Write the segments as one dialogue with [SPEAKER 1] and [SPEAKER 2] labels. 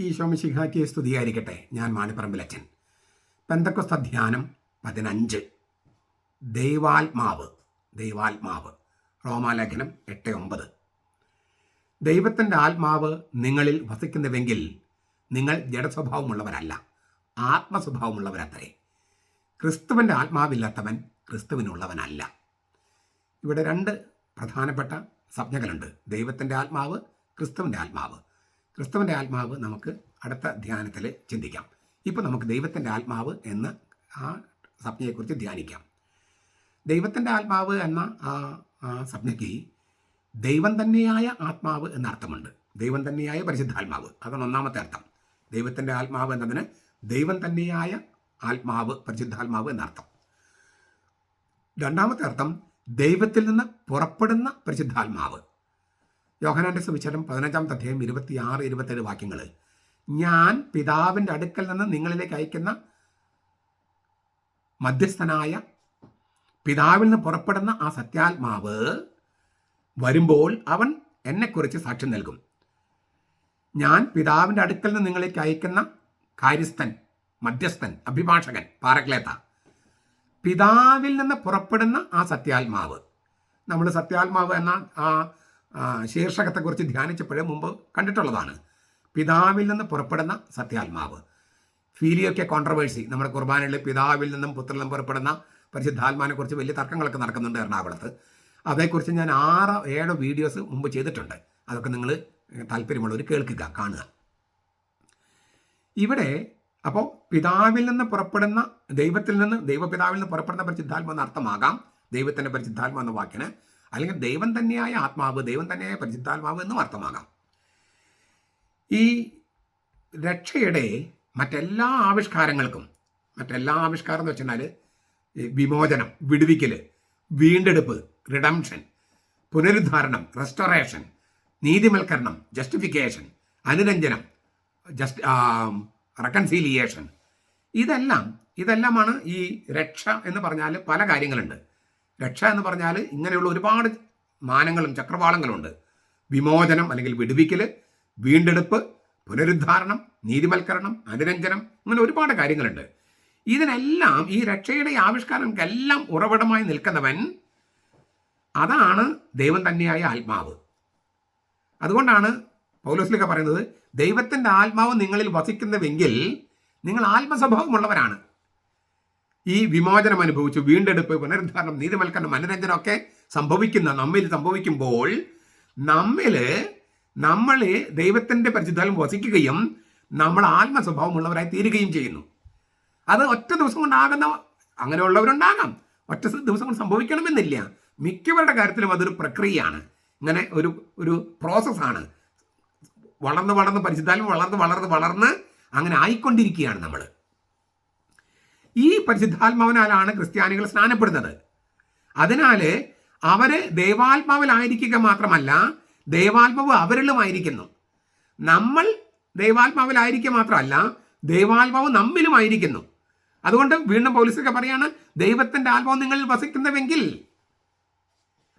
[SPEAKER 1] ഈശോമിശിഹാറ്റിയെ സ്തുതിയായിരിക്കട്ടെ. ഞാൻ മാണിപ്പറമ്പിലച്ചൻ പെന്തക്കൊസ്ത ധ്യാനം പതിനഞ്ച്. ദൈവാത്മാവ് ദൈവാത്മാവ്. റോമാലേഖനം എട്ട് ഒമ്പത്. ദൈവത്തിന്റെ ആത്മാവ് നിങ്ങളിൽ വസിക്കുന്നുവെങ്കിൽ നിങ്ങൾ ജഡസ്വഭാവമുള്ളവരല്ല ആത്മസ്വഭാവമുള്ളവരത്രേ. ക്രിസ്തുവിന്റെ ആത്മാവില്ലാത്തവൻ ക്രിസ്തുവിനുള്ളവനല്ല. ഇവിടെ രണ്ട് പ്രധാനപ്പെട്ട സംജ്ഞകളുണ്ട് ദൈവത്തിന്റെ ആത്മാവ് ക്രിസ്തുവിന്റെ ആത്മാവ്. ക്രിസ്തുവിന്റെ ആത്മാവ് നമുക്ക് അടുത്ത ധ്യാനത്തിൽ ചിന്തിക്കാം. ഇപ്പോൾ നമുക്ക് ദൈവത്തിന്റെ ആത്മാവ് എന്ന ആ സ്വപ്നയെക്കുറിച്ച് ധ്യാനിക്കാം. ദൈവത്തിന്റെ ആത്മാവ് എന്ന ആ സ്വപ്നയ്ക്ക് ദൈവം തന്നെയായ ആത്മാവ് എന്ന അർത്ഥമുണ്ട് ദൈവം തന്നെയായ പരിശുദ്ധാത്മാവ്. അതാണ് ഒന്നാമത്തെ അർത്ഥം. ദൈവത്തിന്റെ ആത്മാവ് എന്നതിന് ദൈവം തന്നെയായ ആത്മാവ് പരിശുദ്ധാത്മാവ് എന്നർത്ഥം. രണ്ടാമത്തെ അർത്ഥം ദൈവത്തിൽ നിന്ന് പുറപ്പെടുന്ന പരിശുദ്ധാത്മാവ്. യോഹനാന്റെ സുവിശേഷം പതിനഞ്ചാമത്തെ അധ്യായം ഇരുപത്തിയാറ് ഇരുപത്തേഴ് വാക്യങ്ങൾ ഞാൻ പിതാവിന്റെ അടുക്കൽ നിന്ന് നിങ്ങളിലേക്ക് അയക്കുന്ന മധ്യസ്ഥനായ പിതാവിൽ നിന്ന് പുറപ്പെടുന്ന ആ സത്യാത്മാവ് വരുമ്പോൾ അവൻ എന്നെക്കുറിച്ച് സാക്ഷ്യം നൽകും. ഞാൻ പിതാവിന്റെ അടുക്കൽ നിന്ന് നിങ്ങളിലേക്ക് അയക്കുന്ന കാര്യസ്ഥൻ മധ്യസ്ഥൻ അഭിഭാഷകൻ പാരക്ലേത്ത പിതാവിൽ നിന്ന് പുറപ്പെടുന്ന ആ സത്യാത്മാവ്. നമ്മൾ സത്യാത്മാവ് എന്ന ആ, ശീർഷകത്തെക്കുറിച്ച് ധ്യാനിച്ചപ്പോഴേ മുമ്പ് കണ്ടിട്ടുള്ളതാണ്. പിതാവിൽ നിന്ന് പുറപ്പെടുന്ന സത്യാത്മാവ്. ഫീലിയൊക്കെ കോൺട്രവേഴ്സി നമ്മുടെ കുർബാനയിൽ പിതാവിൽ നിന്നും പുത്രനിൽ നിന്നും പുറപ്പെടുന്ന പരിശുദ്ധാത്മാവിനെ കുറിച്ച് വലിയ തർക്കങ്ങളൊക്കെ നടക്കുന്നുണ്ട് എറണാകുളത്ത്. അതേക്കുറിച്ച് ഞാൻ ആറ് ഏഴോ വീഡിയോസ് മുമ്പ് ചെയ്തിട്ടുണ്ട്. അതൊക്കെ നിങ്ങൾ താല്പര്യമുള്ളവർ കേൾക്കുക കാണുക. ഇവിടെ അപ്പോൾ പിതാവിൽ നിന്ന് പുറപ്പെടുന്ന ദൈവത്തിൽ നിന്ന് ദൈവപിതാവിൽ നിന്ന് പുറപ്പെടുന്ന പരിശുദ്ധാത്മ എന്ന അർത്ഥമാകാം. ദൈവത്തിന്റെ പരിശുദ്ധാത്മ എന്ന വാക്കിന് അല്ലെങ്കിൽ ദൈവം തന്നെയായ ആത്മാവ് ദൈവം തന്നെയായ പരിശുദ്ധാത്മാവ് എന്നും അർത്ഥമാകാം ഈ രക്ഷയുടെ മറ്റെല്ലാ ആവിഷ്കാരങ്ങൾക്കും മറ്റെല്ലാ ആവിഷ്കാരം എന്ന് വെച്ചാൽ വിമോചനം വിടുവിക്കൽ വീണ്ടെടുപ്പ് റിഡംഷൻ പുനരുദ്ധാരണം റെസ്റ്റോറേഷൻ നീതിമൽക്കരണം ജസ്റ്റിഫിക്കേഷൻ അനുരഞ്ജനം ജസ്റ്റ് റെക്കൺസീലിയേഷൻ ഇതെല്ലാം ഇതെല്ലാമാണ് ഈ രക്ഷ എന്ന് പറഞ്ഞാൽ പല കാര്യങ്ങളുണ്ട്. രക്ഷ എന്ന് പറഞ്ഞാൽ ഇങ്ങനെയുള്ള ഒരുപാട് മാനങ്ങളും ചക്രവാളങ്ങളുണ്ട്. വിമോചനം അല്ലെങ്കിൽ വിടുവിക്കൽ വീണ്ടെടുപ്പ് പുനരുദ്ധാരണം നീതിമൽക്കരണം അനുരഞ്ജനം അങ്ങനെ ഒരുപാട് കാര്യങ്ങളുണ്ട്. ഇതിനെല്ലാം ഈ രക്ഷയുടെ ആവിഷ്കാരങ്ങൾക്കെല്ലാം ഉറവിടമായി നിൽക്കുന്നവൻ അതാണ് ദൈവം തന്നെയായ ആത്മാവ്. അതുകൊണ്ടാണ് പൗലോസ്ലിക പറയുന്നത് ദൈവത്തിന്റെ ആത്മാവ് നിങ്ങളിൽ വസിക്കുന്നുവെങ്കിൽ നിങ്ങൾ ആത്മസ്വഭാവമുള്ളവരാണ്. ഈ വിമോചനം അനുഭവിച്ചു. വീണ്ടെടുപ്പ് പുനരുദ്ധാരണം നീതിമൽക്കരണം മനോരഞ്ജനം ഒക്കെ സംഭവിക്കുന്ന നമ്മിൽ സംഭവിക്കുമ്പോൾ നമ്മിൽ നമ്മൾ ദൈവത്തിന്റെ പരിശുദ്ധാലും വസിക്കുകയും നമ്മൾ ആത്മസ്വഭാവമുള്ളവരായി തീരുകയും ചെയ്യുന്നു. അത് ഒറ്റ ദിവസം കൊണ്ടാകുന്ന അങ്ങനെയുള്ളവരുണ്ടാകാം. ഒറ്റ ദിവസം കൊണ്ട് സംഭവിക്കണമെന്നില്ല. മിക്കവരുടെ കാര്യത്തിലും അതൊരു പ്രക്രിയയാണ്. ഇങ്ങനെ ഒരു ഒരു പ്രോസസ്സാണ്. വളർന്ന് വളർന്ന് പരിശുദ്ധാലും വളർന്ന് വളർന്ന് വളർന്ന് അങ്ങനെ ആയിക്കൊണ്ടിരിക്കുകയാണ് നമ്മൾ പരിശുദ്ധാത്മാവിനാലാണ് ക്രിസ്ത്യാനികൾ സ്നാനപ്പെടുന്നത്. അതിനാൽ അവർ ദൈവാത്മാവിലായിരിക്കുക മാത്രമല്ല ദൈവാത്മാവ് അവരിലുമായിരിക്കുന്നു. നമ്മൾ ദൈവാത്മാവിലായിരിക്കുക മാത്രമല്ല ദൈവാത്മാവ് നമ്മിലുമായിരിക്കുന്നു. അതുകൊണ്ട് വീണ്ടും പോലീസൊക്കെ പറയാണ് ദൈവത്തിന്റെ ആത്മാവ് നിങ്ങളിൽ വസിക്കുന്നുവെങ്കിൽ.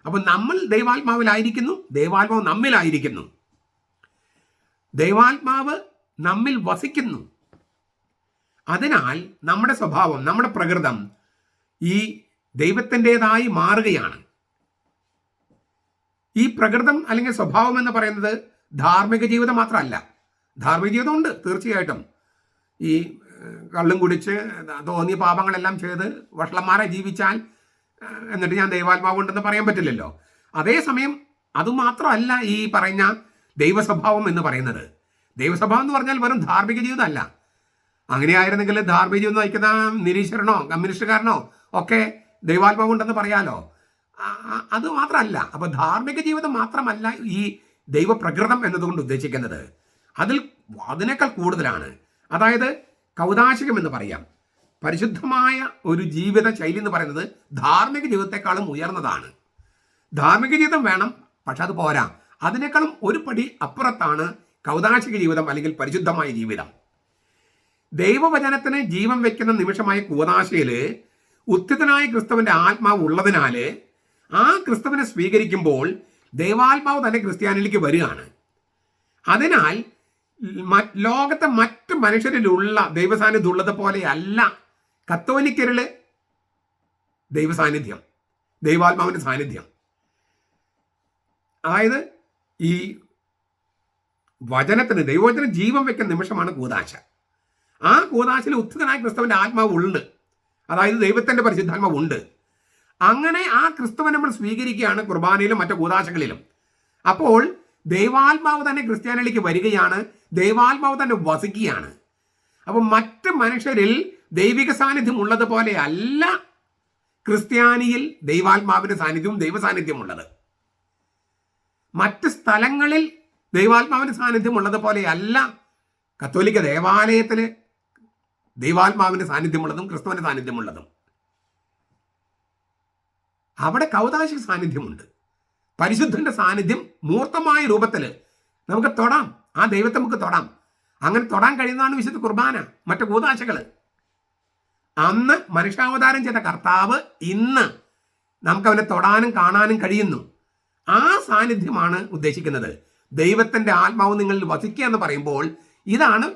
[SPEAKER 1] അപ്പോൾ നമ്മൾ ദൈവാത്മാവിലായിരിക്കുന്നു ദൈവാത്മാവ് നമ്മിലായിരിക്കുന്നു. ദൈവാത്മാവ് നമ്മിൽ വസിക്കുന്നു. അതിനാൽ നമ്മുടെ സ്വഭാവം നമ്മുടെ പ്രകൃതം ഈ ദൈവത്തിന്റെതായി മാറുകയാണ്. ഈ പ്രകൃതം അല്ലെങ്കിൽ സ്വഭാവം എന്ന് പറയുന്നത് ധാർമ്മിക ജീവിതം മാത്രമല്ല. ധാർമ്മിക ജീവിതം ഉണ്ട് തീർച്ചയായിട്ടും. ഈ കള്ളും കുടിച്ച് തോന്നിയ പാപങ്ങളെല്ലാം ചെയ്ത് വഷളന്മാരെ ജീവിച്ചാൽ എന്നിട്ട് ഞാൻ ദൈവാത്മാവ് ഉണ്ടെന്ന് പറയാൻ പറ്റില്ലല്ലോ. അതേസമയം അതുമാത്രമല്ല ഈ പറഞ്ഞ ദൈവസ്വഭാവം എന്ന് പറയുന്നത്. ദൈവസ്വഭാവം എന്ന് പറഞ്ഞാൽ വെറും ധാർമ്മിക ജീവിതമല്ല. അങ്ങനെയായിരുന്നെങ്കിൽ ധാർമ്മിക ജീവിതം നയിക്കുന്ന നിരീശ്വരനോ കമ്മ്യൂണിസ്റ്റുകാരനോ ഒക്കെ ദൈവാത്മാവ് ഉണ്ടെന്ന് പറയാലോ? അത് മാത്രമല്ല. അപ്പൊ ധാർമ്മിക ജീവിതം മാത്രമല്ല ഈ ദൈവപ്രകൃതം എന്നതുകൊണ്ട് ഉദ്ദേശിക്കുന്നത്. അതിൽ അതിനേക്കാൾ കൂടുതലാണ്. അതായത് കൗതാശികം എന്ന് പറയാം. പരിശുദ്ധമായ ഒരു ജീവിത ശൈലി എന്ന് പറയുന്നത് ധാർമ്മിക ജീവിതത്തെക്കാളും ഉയർന്നതാണ്. ധാർമ്മിക ജീവിതം വേണം പക്ഷെ അത് പോരാ. അതിനേക്കാളും ഒരു പടി അപ്പുറത്താണ് കൗതാശിക ജീവിതം അല്ലെങ്കിൽ പരിശുദ്ധമായ ജീവിതം. ദൈവവചനത്തിന് ജീവൻ വെക്കുന്ന നിമിഷമായ കൂതാശയിൽ ഉത്ഥിതനായ ക്രിസ്തുവിന്റെ ആത്മാവ് ഉള്ളതിനാല് ആ ക്രിസ്തുവിനെ സ്വീകരിക്കുമ്പോൾ ദൈവാത്മാവ് തന്നെ ക്രിസ്ത്യാനിലേക്ക് വരികയാണ്. അതിനാൽ ലോകത്തെ മറ്റ് മനുഷ്യരിലുള്ള ദൈവസാന്നിധ്യം ഉള്ളത് പോലെയല്ല കത്തോലിക്കരിൽ ദൈവസാന്നിധ്യം ദൈവാത്മാവിന്റെ സാന്നിധ്യം. അതായത് ഈ വചനത്തിന് ദൈവവചന ജീവൻ വെക്കുന്ന നിമിഷമാണ് കൂതാശ ആ കൂതാശയിൽ ഉത്ഥിതനായ ക്രിസ്തുവിന്റെ ആത്മാവ് ഉണ്ട്. അതായത് ദൈവത്തിന്റെ പരിശുദ്ധാത്മാവ് ഉണ്ട് അങ്ങനെ ആ ക്രിസ്തുവിനെ നമ്മൾ സ്വീകരിക്കുകയാണ് കുർബാനയിലും മറ്റു കൂതാശകളിലും അപ്പോൾ ദൈവാത്മാവ് തന്നെ ക്രിസ്ത്യാനിലേക്ക് വരികയാണ് ദൈവാത്മാവ് തന്നെ വസിക്കുകയാണ്. അപ്പോൾ മറ്റ് മനുഷ്യരിൽ ദൈവിക സാന്നിധ്യം ഉള്ളതുപോലെ അല്ല ക്രിസ്ത്യാനിയിൽ ദൈവാത്മാവിന്റെ സാന്നിധ്യവും ദൈവ സാന്നിധ്യം ഉള്ളത്. മറ്റ് സ്ഥലങ്ങളിൽ ദൈവാത്മാവിന്റെ സാന്നിധ്യം ഉള്ളതുപോലെ അല്ല കത്തോലിക്ക ദേവാലയത്തിൽ ദൈവാത്മാവിന്റെ സാന്നിധ്യമുള്ളതും ക്രിസ്തുവിന്റെ സാന്നിധ്യമുള്ളതും. അവിടെ കൗതാശിക സാന്നിധ്യമുണ്ട്. പരിശുദ്ധന്റെ സാന്നിധ്യം മൂർത്തമായ രൂപത്തിൽ നമുക്ക് തൊടാം. ആ ദൈവത്തെ നമുക്ക് തൊടാം. അങ്ങനെ തൊടാൻ കഴിയുന്നതാണ് വിശുദ്ധ കുർബാന മറ്റു കൂതാശകൾ. അന്ന് മനുഷ്യാവതാരം ചെയ്ത കർത്താവ് ഇന്ന് നമുക്ക് അവനെ തൊടാനും കാണാനും കഴിയുന്നു. ആ സാന്നിധ്യമാണ് ഉദ്ദേശിക്കുന്നത്. ദൈവത്തിന്റെ ആത്മാവ് നിങ്ങളിൽ വസിക്കുക എന്ന് പറയുമ്പോൾ ഇതാണ്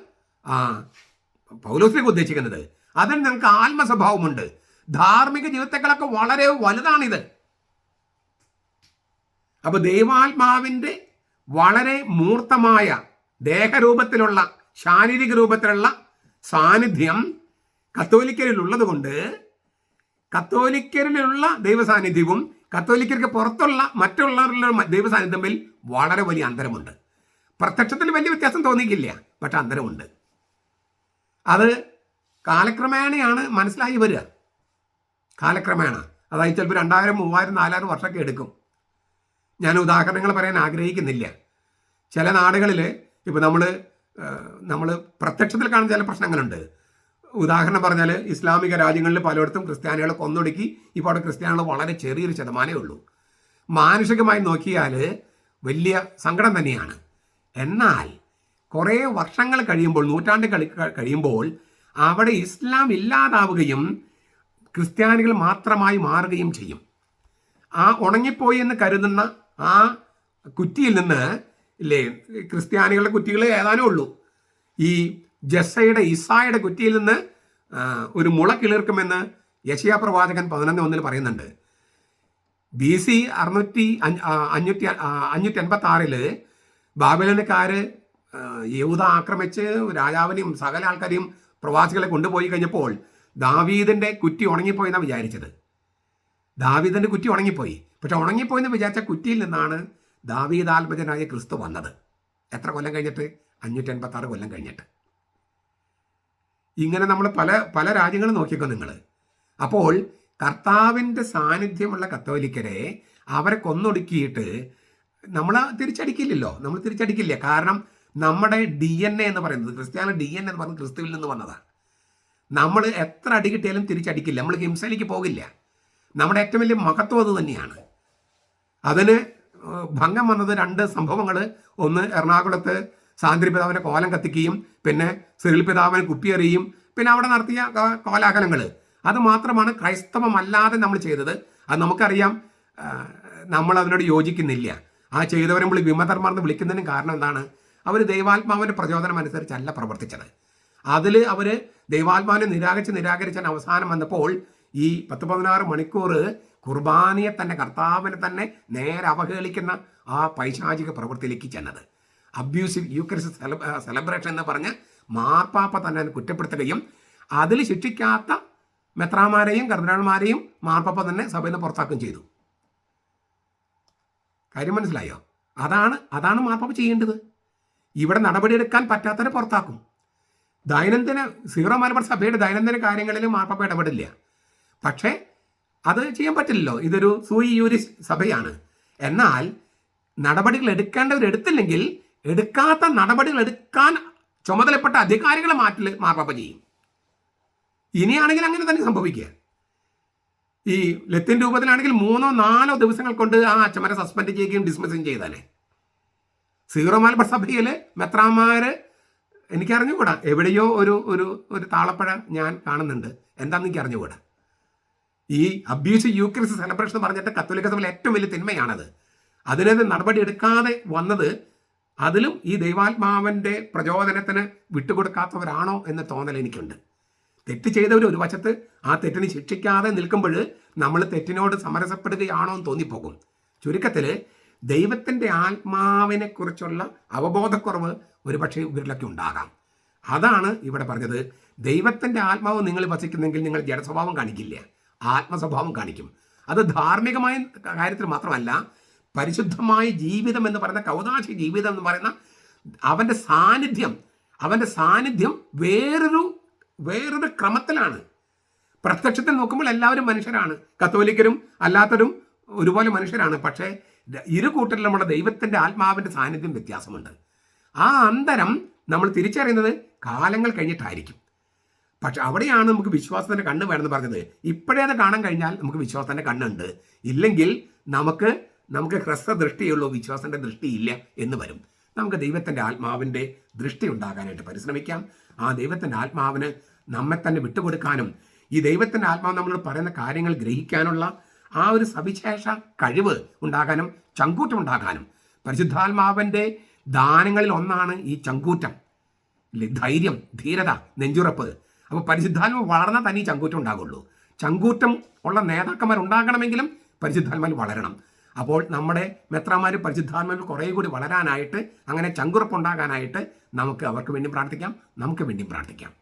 [SPEAKER 1] പൗലോസിലേക്ക് ഉദ്ദേശിക്കുന്നത് അതിന് നിങ്ങൾക്ക് ആത്മസ്വഭാവമുണ്ട്. ധാർമ്മിക ജീവിതത്തെക്കാളൊക്കെ വളരെ വലുതാണിത്. അപ്പൊ ദൈവാത്മാവിന്റെ വളരെ മൂർത്തമായ ദേഹരൂപത്തിലുള്ള ശാരീരിക രൂപത്തിലുള്ള സാന്നിധ്യം കത്തോലിക്കരിൽ കത്തോലിക്കരിലുള്ളത് കൊണ്ട് കത്തോലിക്കരിലുള്ള ദൈവസാന്നിധ്യവും കത്തോലിക്കർക്ക് പുറത്തുള്ള മറ്റുള്ളവരിലുള്ള ദൈവസാന്നിധ്യം വളരെ വലിയ അന്തരമുണ്ട്. പ്രത്യക്ഷത്തിൽ വലിയ വ്യത്യാസം തോന്നിക്കില്ല പക്ഷെ അന്തരമുണ്ട്. അത് കാലക്രമേണയാണ് മനസ്സിലായി വരിക. കാലക്രമേണ. അതായത് ചിലപ്പോൾ രണ്ടായിരം മൂവായിരം നാലായിരം വർഷമൊക്കെ എടുക്കും. ഞാൻ ഉദാഹരണങ്ങൾ പറയാൻ ആഗ്രഹിക്കുന്നില്ല. ചില നാടുകളിൽ ഇപ്പോൾ നമ്മൾ നമ്മൾ പ്രത്യക്ഷത്തിൽ കാണുന്ന ചില പ്രശ്നങ്ങളുണ്ട്. ഉദാഹരണം പറഞ്ഞാൽ ഇസ്ലാമിക രാജ്യങ്ങളിൽ പലയിടത്തും ക്രിസ്ത്യാനികളെ കൊന്നൊടുക്കി ഇപ്പോൾ അവിടെ ക്രിസ്ത്യാനികൾ വളരെ ചെറിയൊരു ശതമാനമേ ഉള്ളൂ. മാനുഷികമായി നോക്കിയാൽ വലിയ സങ്കടം തന്നെയാണ്. എന്നാൽ കുറേ വർഷങ്ങൾ കഴിയുമ്പോൾ നൂറ്റാണ്ട് കളി കഴിയുമ്പോൾ അവിടെ ഇസ്ലാം ഇല്ലാതാവുകയും ക്രിസ്ത്യാനികൾ മാത്രമായി മാറുകയും ചെയ്യും. ആ ഉണങ്ങിപ്പോയി എന്ന് കരുതുന്ന ആ കുറ്റിയിൽ നിന്ന് ഇല്ലേ ക്രിസ്ത്യാനികളുടെ കുറ്റികൾ ഏതാനും ഉള്ളൂ. ഈ ജസ്സയുടെ ഇസായുടെ കുറ്റിയിൽ നിന്ന് ഒരു മുള കിളിർക്കുമെന്ന് യശയാ പ്രവാചകൻ പതിനൊന്ന് ഒന്നിൽ പറയുന്നുണ്ട്. ബി സി അറുന്നൂറ്റി അഞ്ഞ്- അഞ്ഞൂറ്റി അഞ്ഞൂറ്റി എൺപത്തി ആറിൽ ബാബിലനക്കാര് യഹൂദ ആക്രമിച്ച് രാജാവിനെയും സകല ആൾക്കാരെയും പ്രവാസികളെ കൊണ്ടുപോയി കഴിഞ്ഞപ്പോൾ ദാവീദിന്റെ കുറ്റി ഉണങ്ങിപ്പോയി എന്നാണ് വിചാരിച്ചത്. ദാവീദിന്റെ കുറ്റി ഉണങ്ങിപ്പോയി. പക്ഷെ ഉണങ്ങിപ്പോയി എന്ന് വിചാരിച്ച കുറ്റിയിൽ നിന്നാണ് ദാവീദാത്മജനായ ക്രിസ്തു വന്നത്. എത്ര കൊല്ലം കഴിഞ്ഞിട്ട്? അഞ്ഞൂറ്റി എൺപത്തി കൊല്ലം കഴിഞ്ഞിട്ട്. ഇങ്ങനെ നമ്മൾ പല പല രാജ്യങ്ങളും നോക്കിക്കോ നിങ്ങൾ. അപ്പോൾ കർത്താവിന്റെ സാന്നിധ്യമുള്ള കത്തോലിക്കരെ അവരെ കൊന്നൊടുക്കിയിട്ട് നമ്മൾ തിരിച്ചടിക്കില്ലല്ലോ. നമ്മൾ തിരിച്ചടിക്കില്ല. കാരണം നമ്മുടെ ഡി എൻ എ എന്ന് പറയുന്നത് ക്രിസ്ത്യാനി ഡി എൻ എന്ന് പറയുന്നത് ക്രിസ്തുവിൽ നിന്ന് വന്നതാണ് നമ്മൾ എത്ര അടി കിട്ടിയാലും തിരിച്ചടിക്കില്ല. നമ്മൾ ഹിംസയിലേക്ക് പോകില്ല. നമ്മുടെ ഏറ്റവും വലിയ മഹത്വം അത് തന്നെയാണ്. അതിന് ഭംഗം വന്നത് രണ്ട് സംഭവങ്ങൾ ഒന്ന് എറണാകുളത്ത് സാന്ദ്രി പിതാവിനെ കോലം കത്തിക്കുകയും പിന്നെ സിറിൽ പിതാവിനെ കുപ്പിയെറിയും പിന്നെ അവിടെ നടത്തിയ കോലാഹലങ്ങൾ അത് മാത്രമാണ് ക്രൈസ്തവമല്ലാതെ നമ്മൾ ചെയ്തത്. അത് നമുക്കറിയാം നമ്മൾ അതിനോട് യോജിക്കുന്നില്ല. ആ ചെയ്തവരെ നമ്മൾ വിമതർമാർ എന്ന് വിളിക്കുന്നതിന് കാരണം എന്താണ്? അവർ ദൈവാത്മാവിന്റെ പ്രചോദനം അനുസരിച്ചല്ല പ്രവർത്തിച്ചത്. അതിൽ അവർ ദൈവാത്മാവിനെ നിരാകരിച്ച് നിരാകരിച്ചാൽ അവസാനം വന്നപ്പോൾ ഈ പത്ത് പതിനാറ് മണിക്കൂർ കുർബാനയെ തന്നെ കർത്താവിനെ തന്നെ നേരെ അവഹേളിക്കുന്ന ആ പൈശാചിക പ്രവൃത്തിയിലേക്ക് ചെന്നത്. അബ്യൂസീവ് യൂക്രിസ്റ്റ് സെലിബ്രേഷൻ എന്ന് പറഞ്ഞ് മാർപ്പാപ്പ തന്നെ കുറ്റപ്പെടുത്തുകയും അതിൽ ശിക്ഷിക്കാത്ത മെത്രാമാരെയും കർദിനാൾമാരെയും മാർപ്പാപ്പ തന്നെ സഭയിൽ നിന്ന് പുറത്താക്കുകയും ചെയ്തു. കാര്യം മനസ്സിലായോ? അതാണ് അതാണ് മാർപ്പാപ്പ ചെയ്യേണ്ടത്. ഇവിടെ നടപടിയെടുക്കാൻ പറ്റാത്തവരെ പുറത്താക്കും. ദൈനംദിന സീറോ മലബാർ സഭയുടെ ദൈനംദിന കാര്യങ്ങളിൽ മാർപ്പാപ്പ ഇടപെടില്ല. പക്ഷേ അത് ചെയ്യാൻ പറ്റില്ലല്ലോ. ഇതൊരു സൂയി യൂരിസ് സഭയാണ്. എന്നാൽ നടപടികൾ എടുക്കേണ്ടവർ എടുത്തില്ലെങ്കിൽ എടുക്കാത്ത നടപടികൾ എടുക്കാൻ ചുമതലപ്പെട്ട അധികാരികളെ മാറ്റൽ മാർപ്പാപ്പ ചെയ്യും. ഇനിയാണെങ്കിൽ അങ്ങനെ തന്നെ സംഭവിക്കുക. ഈ ലത്തിൻ രൂപത്തിലാണെങ്കിൽ മൂന്നോ നാലോ ദിവസങ്ങൾ കൊണ്ട് ആ അച്ഛന്മാരെ സസ്പെൻഡ് ചെയ്യുകയും ഡിസ്മിസും ചെയ്താലേ. സീറോ മലബാർ സഭയിൽ മെത്രാമാര് എനിക്കറിഞ്ഞുകൂടാ. എവിടെയോ ഒരു ഒരു ഒരു താളപ്പഴ ഞാൻ കാണുന്നുണ്ട്. എന്താണെന്ന് എനിക്ക് അറിഞ്ഞുകൂടാ ഈ അബ്യൂസ് യൂക്രിസ് സെലിബ്രേഷൻ എന്ന് പറഞ്ഞിട്ട് കത്തോലിക്ക സഭയിലെ ഏറ്റവും വലിയ തിന്മയാണത്. അതിനെതിരെ നടപടി എടുക്കാതെ വന്നത് അതിലും ഈ ദൈവാത്മാവിന്റെ പ്രചോദനത്തിന് വിട്ടുകൊടുക്കാത്തവരാണോ എന്ന് തോന്നൽ എനിക്കുണ്ട്. തെറ്റ് ചെയ്തവർ ഒരു വശത്ത് ആ തെറ്റിന് ശിക്ഷിക്കാതെ നിൽക്കുമ്പോൾ നമ്മൾ തെറ്റിനോട് സമരസപ്പെടുകയാണോ എന്ന് തോന്നിപ്പോകും. ചുരുക്കത്തിൽ ദൈവത്തിന്റെ ആത്മാവിനെ കുറിച്ചുള്ള അവബോധക്കുറവ് ഒരുപക്ഷെ ഇവരിലൊക്കെ ഉണ്ടാകാം. അതാണ് ഇവിടെ പറഞ്ഞത്. ദൈവത്തിന്റെ ആത്മാവ് നിങ്ങൾ വസിക്കുന്നെങ്കിൽ നിങ്ങൾ ജഡസ്വഭാവം കാണിക്കില്ല. ആത്മസ്വഭാവം കാണിക്കും. അത് ധാർമ്മികമായ കാര്യത്തിൽ മാത്രമല്ല പരിശുദ്ധമായ ജീവിതം എന്ന് പറയുന്ന കൗതാശ ജീവിതം എന്ന് പറയുന്ന അവന്റെ സാന്നിധ്യം അവന്റെ സാന്നിധ്യം വേറൊരു വേറൊരു ക്രമത്തിലാണ്. പ്രത്യക്ഷത്തിൽ നോക്കുമ്പോൾ എല്ലാവരും മനുഷ്യരാണ്. കത്തോലിക്കരും അല്ലാത്തരും ഒരുപോലെ മനുഷ്യരാണ്. പക്ഷേ ഇരു കൂട്ടരിലും നമ്മുടെ ദൈവത്തിന്റെ ആത്മാവിന്റെ സാന്നിധ്യം വ്യത്യാസമുണ്ട്. ആ അന്തരം നമ്മൾ തിരിച്ചറിയുന്നത് കാലങ്ങൾ കഴിഞ്ഞിട്ടായിരിക്കും. പക്ഷെ അവിടെയാണ് നമുക്ക് വിശ്വാസത്തിന്റെ കണ്ണ് വേണമെന്ന് പറഞ്ഞത്. ഇപ്പോഴേ അത് കാണാൻ കഴിഞ്ഞാൽ നമുക്ക് വിശ്വാസത്തിന്റെ കണ്ണുണ്ട്. ഇല്ലെങ്കിൽ നമുക്ക് നമുക്ക് ഹ്രസ്വദൃഷ്ടിയുള്ളൂ വിശ്വാസത്തിന്റെ ദൃഷ്ടിയില്ല എന്ന് വരും. നമുക്ക് ദൈവത്തിന്റെ ആത്മാവിന്റെ ദൃഷ്ടി ഉണ്ടാകാനായിട്ട് പരിശ്രമിക്കാം. ആ ദൈവത്തിന്റെ ആത്മാവിന് നമ്മെ തന്നെ വിട്ടുകൊടുക്കാനും ഈ ദൈവത്തിന്റെ ആത്മാവ് നമ്മളോട് പറയുന്ന കാര്യങ്ങൾ ഗ്രഹിക്കാനുള്ള ആ ഒരു സവിശേഷ കഴിവ് ഉണ്ടാകാനും ചങ്കൂറ്റം ഉണ്ടാകാനും പരിശുദ്ധാത്മാവിന്റെ ദാനങ്ങളിൽ ഒന്നാണ് ഈ ചങ്കൂറ്റം? ധൈര്യം ധീരത നെഞ്ചുറപ്പ്. അപ്പോൾ പരിശുദ്ധാത്മ വളർന്നാൽ തന്നെ ഈ ചങ്കൂറ്റം ഉണ്ടാകുള്ളൂ. ചങ്കൂറ്റം ഉള്ള നേതാക്കന്മാർ ഉണ്ടാകണമെങ്കിലും പരിശുദ്ധാത്മാവിൽ വളരണം. അപ്പോൾ നമ്മുടെ മെത്രാമാർ പരിശുദ്ധാത്മാവിൽ കുറേ കൂടി വളരാനായിട്ട് അങ്ങനെ ചങ്കുറപ്പ് ഉണ്ടാകാനായിട്ട് നമുക്ക് അവർക്ക് വേണ്ടി പ്രാർത്ഥിക്കാം നമുക്ക് വേണ്ടി പ്രാർത്ഥിക്കാം.